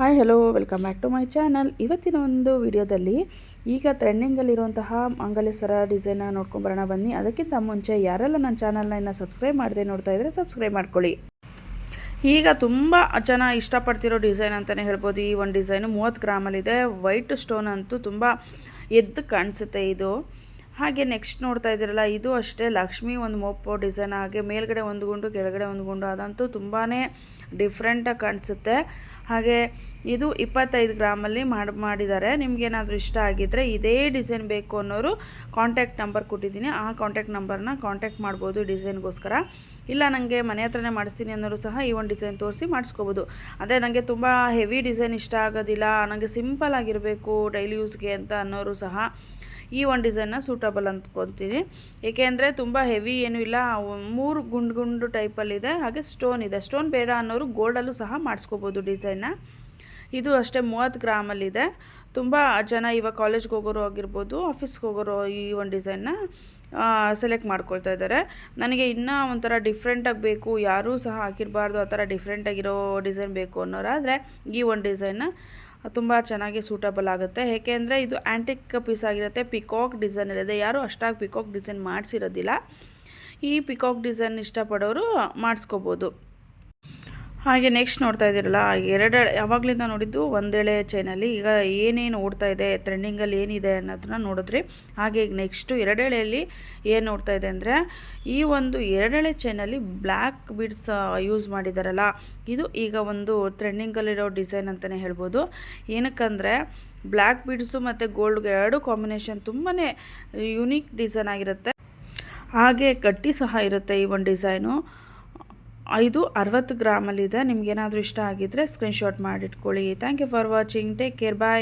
Hi hello welcome back to my channel ಇವತ್ತಿನ ಒಂದು ವಿಡಿಯೋದಲ್ಲಿ ಈಗ ಟ್ರೆಂಡಿಂಗಲ್ಲಿರುವಂತಹ ಮಂಗಲೇಶ್ವರ ಡಿಸೈನ ನೋಡ್ಕೊಂಬರೋಣ ಬನ್ನಿ. ಅದಕ್ಕಿಂತ ಮುಂಚೆ ಯಾರೆಲ್ಲ ನನ್ನ ಚಾನಲ್ನ ಇನ್ನು ಸಬ್ಸ್ಕ್ರೈಬ್ ಮಾಡದೆ ನೋಡ್ತಾ ಇದ್ದರೆ ಸಬ್ಸ್ಕ್ರೈಬ್ ಮಾಡ್ಕೊಳ್ಳಿ. ಈಗ ತುಂಬ ಜನ ಇಷ್ಟಪಡ್ತಿರೋ ಡಿಸೈನ್ ಅಂತಲೇ ಹೇಳ್ಬೋದು. ಈ ಒಂದು ಡಿಸೈನು ಮೂವತ್ತು ಗ್ರಾಮಲ್ಲಿದೆ. ವೈಟ್ ಸ್ಟೋನ್ ಅಂತೂ ತುಂಬ ಎದ್ದು ಕಾಣಿಸುತ್ತೆ ಇದು. ಹಾಗೆ ನೆಕ್ಸ್ಟ್ ನೋಡ್ತಾ ಇದ್ದೀರಲ್ಲ, ಇದು ಅಷ್ಟೇ ಲಕ್ಷ್ಮಿ ಒಂದು ಮೋಪೋ ಡಿಸೈನ್ ಹಾಗೆ ಮೇಲ್ಗಡೆ ಒಂದು ಗುಂಡು, ಕೆಳಗಡೆ ಒಂದು ಗುಂಡು, ಅದಂತೂ ತುಂಬಾ ಡಿಫ್ರೆಂಟಾಗಿ ಕಾಣಿಸುತ್ತೆ. ಹಾಗೆ ಇದು ಇಪ್ಪತ್ತೈದು ಗ್ರಾಮಲ್ಲಿ ಮಾಡಿ, ಮಾಡಿದ್ದಾರೆ. ನಿಮಗೇನಾದರೂ ಇಷ್ಟ ಆಗಿದ್ದರೆ ಇದೇ ಡಿಸೈನ್ ಬೇಕು ಅನ್ನೋರು ಕಾಂಟ್ಯಾಕ್ಟ್ ನಂಬರ್ ಕೊಟ್ಟಿದ್ದೀನಿ. ಆ ಕಾಂಟ್ಯಾಕ್ಟ್ ನಂಬರ್ನ ಕಾಂಟ್ಯಾಕ್ಟ್ ಮಾಡ್ಬೋದು ಡಿಸೈನ್ಗೋಸ್ಕರ ಇಲ್ಲ ನನಗೆ ಮನೆ ಹತ್ರನೇ ಮಾಡಿಸ್ತೀನಿ ಅನ್ನೋರು ಸಹ ಈ ಒಂದು ಡಿಸೈನ್ ತೋರಿಸಿ ಮಾಡಿಸ್ಕೋಬೋದು. ಅಂದರೆ ನನಗೆ ತುಂಬ ಹೆವಿ ಡಿಸೈನ್ ಇಷ್ಟ ಆಗೋದಿಲ್ಲ ನನಗೆ ಸಿಂಪಲ್ ಆಗಿರಬೇಕು ಡೈಲಿ ಯೂಸ್ಗೆ ಅಂತ ಅನ್ನೋರು ಸಹ ಈ ಒಂದು ಡಿಸೈನ್ನ ಸೂಟಬಲ್ ಅಂದ್ಕೊತೀನಿ ಏಕೆಂದರೆ ತುಂಬ ಹೆವಿ ಏನೂ ಇಲ್ಲ. ಮೂರು ಗುಂಡು ಗುಂಡು ಟೈಪಲ್ಲಿದೆ ಹಾಗೆ ಸ್ಟೋನ್ ಇದೆ. ಸ್ಟೋನ್ ಬೇಡ ಅನ್ನೋರು ಗೋಲ್ಡಲ್ಲೂ ಸಹ ಮಾಡಿಸ್ಕೋಬೋದು ಡಿಸೈನ್ನ ಇದು ಅಷ್ಟೇ ಮೂವತ್ತು ಗ್ರಾಮಲ್ಲಿದೆ ತುಂಬ ಜನ ಇವಾಗ ಕಾಲೇಜ್ಗೆ ಹೋಗೋರು ಆಗಿರ್ಬೋದು ಆಫೀಸ್ಗೆ ಹೋಗೋರು ಈ ಒಂದು ಡಿಸೈನ್ನ ಸೆಲೆಕ್ಟ್ ಮಾಡ್ಕೊಳ್ತಾ ಇದ್ದಾರೆ. ನನಗೆ ಇನ್ನೂ ಒಂಥರ ಡಿಫ್ರೆಂಟಾಗಿ ಬೇಕು, ಯಾರೂ ಸಹ ಹಾಕಿರಬಾರ್ದು, ಆ ಥರ ಡಿಫ್ರೆಂಟಾಗಿರೋ ಡಿಸೈನ್ ಬೇಕು ಅನ್ನೋರಾದರೆ ಈ ಒಂದು ಡಿಸೈನ್ನ ತುಂಬ ಚೆನ್ನಾಗಿ ಸೂಟಬಲ್ ಆಗುತ್ತೆ. ಏಕೆಂದರೆ ಇದು ಆ್ಯಂಟಿಕ್ ಪೀಸ್ ಆಗಿರುತ್ತೆ. ಪಿಕಾಕ್ ಡಿಸೈನ್ ಇರುತ್ತೆ ಯಾರೂ ಅಷ್ಟಾಗಿ ಪಿಕಾಕ್ ಡಿಸೈನ್ ಮಾಡಿಸಿರೋದಿಲ್ಲ. ಈ ಪಿಕಾಕ್ ಡಿಸೈನ್ ಇಷ್ಟಪಡೋರು ಮಾಡಿಸ್ಕೋಬೋದು. ಹಾಗೆ ನೆಕ್ಸ್ಟ್ ನೋಡ್ತಾ ಇದ್ದೀರಲ್ಲ ಎರಡು ಯಾವಾಗಲಿಂದ ನೋಡಿದ್ದು ಒಂದೆಳೆ ಚೈನಲ್ಲಿ ಈಗ ಏನೇನು ಓಡ್ತಾ ಇದೆ ಟ್ರೆಂಡಿಂಗಲ್ಲಿ ಏನಿದೆ ಅನ್ನೋದನ್ನ ನೋಡಿದ್ರಿ. ಹಾಗೆ ಈಗ ನೆಕ್ಸ್ಟು ಎರಡೆಳೆಯಲ್ಲಿ ಏನು ನೋಡ್ತಾ ಇದೆ ಅಂದರೆ, ಈ ಒಂದು ಎರಡೆಳೆ ಚೈನಲ್ಲಿ ಬ್ಲ್ಯಾಕ್ ಬಿಡ್ಸ್ ಯೂಸ್ ಮಾಡಿದಾರಲ್ಲ, ಇದು ಈಗ ಒಂದು ಟ್ರೆಂಡಿಂಗಲ್ಲಿರೋ ಡಿಸೈನ್ ಅಂತಲೇ ಹೇಳ್ಬೋದು. ಏನಕ್ಕಂದರೆ ಬ್ಲ್ಯಾಕ್ ಬೀಡ್ಸು ಮತ್ತು ಗೋಲ್ಡ್ ಎರಡು ಕಾಂಬಿನೇಷನ್ ತುಂಬಾ ಯುನೀಕ್ ಡಿಸೈನ್ ಆಗಿರುತ್ತೆ. ಹಾಗೆ ಕಟ್ಟಿ ಸಹ ಇರುತ್ತೆ ಈ ಒಂದು ಡಿಸೈನು ಐದು ಅರವತ್ತು ಗ್ರಾಮಲ್ಲಿದೆ. ನಿಮ್ಗೇನಾದರೂ ಇಷ್ಟ ಆಗಿದ್ದರೆ screenshot ಮಾಡಿಟ್ಕೊಳ್ಳಿ. Thank you for watching take care bye